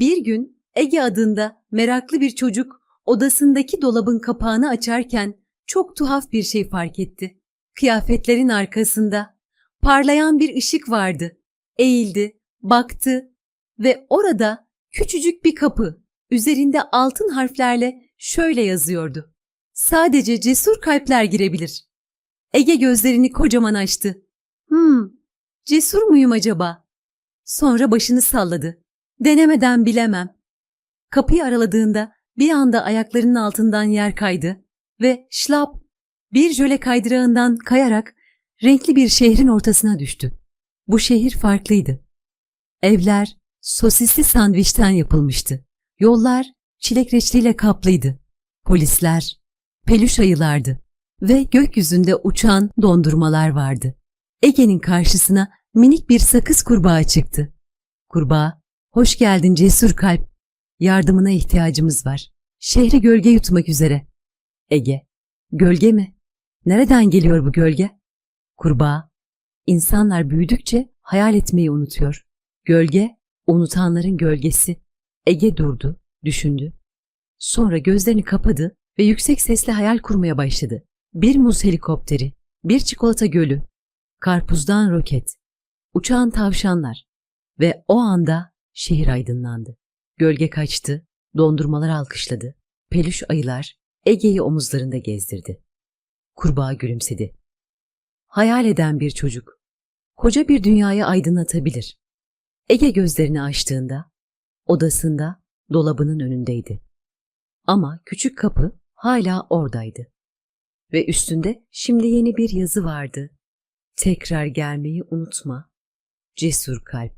Bir gün Ege adında meraklı bir çocuk odasındaki dolabın kapağını açarken çok tuhaf bir şey fark etti. Kıyafetlerin arkasında parlayan bir ışık vardı. Eğildi, baktı ve orada küçücük bir kapı üzerinde altın harflerle şöyle yazıyordu. Sadece cesur kalpler girebilir. Ege gözlerini kocaman açtı. Hmm, cesur muyum acaba? Sonra başını salladı. Denemeden bilemem. Kapıyı araladığında bir anda ayaklarının altından yer kaydı ve şlap bir jöle kaydırağından kayarak renkli bir şehrin ortasına düştü. Bu şehir farklıydı. Evler sosisli sandviçten yapılmıştı. Yollar çilek reçeliyle kaplıydı. Polisler peluş ayılardı ve gökyüzünde uçan dondurmalar vardı. Ege'nin karşısına minik bir sakız kurbağa çıktı. Kurbağa, hoş geldin cesur kalp. Yardımına ihtiyacımız var. Şehri gölge yutmak üzere. Ege, gölge mi? Nereden geliyor bu gölge? Kurbağa, insanlar büyüdükçe hayal etmeyi unutuyor. Gölge, unutanların gölgesi. Ege durdu, düşündü. Sonra gözlerini kapadı ve yüksek sesle hayal kurmaya başladı. Bir muz helikopteri, bir çikolata gölü, karpuzdan roket, uçağın tavşanlar ve o anda şehir aydınlandı. Gölge kaçtı, dondurmalar alkışladı, peluş ayılar Ege'yi omuzlarında gezdirdi. Kurbağa gülümsedi. Hayal eden bir çocuk, koca bir dünyayı aydınlatabilir. Ege gözlerini açtığında, odasında, dolabının önündeydi. Ama küçük kapı hala oradaydı. Ve üstünde şimdi yeni bir yazı vardı. Tekrar gelmeyi unutma. Cesur kalp.